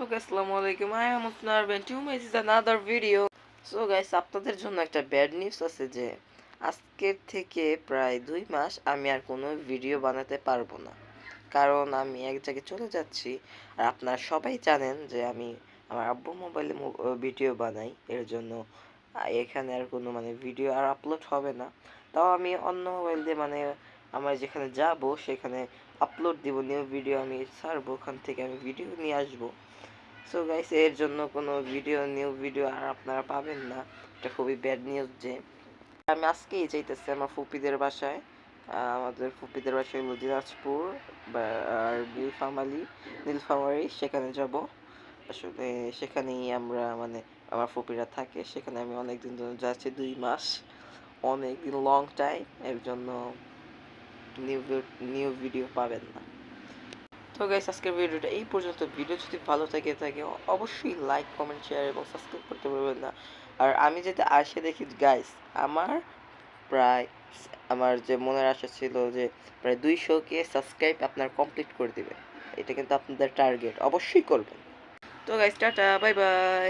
Guys, আসসালামু আলাইকুম am Usnar Ben. Two This is another video. So guys, আপনাদের জন্য একটা ব্যাড নিউজ আছে যে আজকের থেকে প্রায় দুই মাস আমি আর কোনো ভিডিও বানাতে পারব না। কারণ আমি এক জায়গায় চলে যাচ্ছি আর আপনারা সবাই জানেন যে আমি আমার আব্বু মোবাইলে ভিডিও বানাই। এর জন্য এখানে আর কোনো মানে ভিডিও আর আপলোড হবে না। তাও আমি অন্য মোবাইল দিয়ে মানে আমার যেখানে যাব, সেখানে আপলোড দিব নিউ ভিডিও আমি ছাড়বো, ওখান থেকে আমি ভিডিও নিয়ে আসব। সো গাইস এর জন্য কোনো ভিডিও নিউ ভিডিও আর আপনারা পাবেন না। এটা খুবই ব্যাড নিউজ যে, আমি আজকেই যাইতেছি আমার ফুপিদের বাসায়। আমাদের ফুপিদের বাসায় হলো দিনাজপুর আর নীলফামালি নীলফামারি, সেখানে যাব। আসলে সেখানেই আমরা মানে আমার ফুপিরা থাকে। সেখানে আমি অনেকদিন ধরে যাচ্ছি, দুই মাস। অনেক লং টাইম এর জন্য নিউ নিউ ভিডিও পাবেন না। তো গাইস আজকের ভিডিওটা এই পর্যন্ত। ভিডিও যদি ভালো থাকে থাকে অবশ্যই লাইক কমেন্ট শেয়ার এবং সাবস্ক্রাইব করতে পারবেন না। আর আমি যেটা আসে দেখি গাইস আমার প্রায় আমার যে মনের আশা ছিল যে প্রায় দুইশো কে সাবস্ক্রাইব আপনার কমপ্লিট করে দিবেন এটা কিন্তু আপনাদের টার্গেট অবশ্যই করবেন। তো গাইস টাটা বাই বাই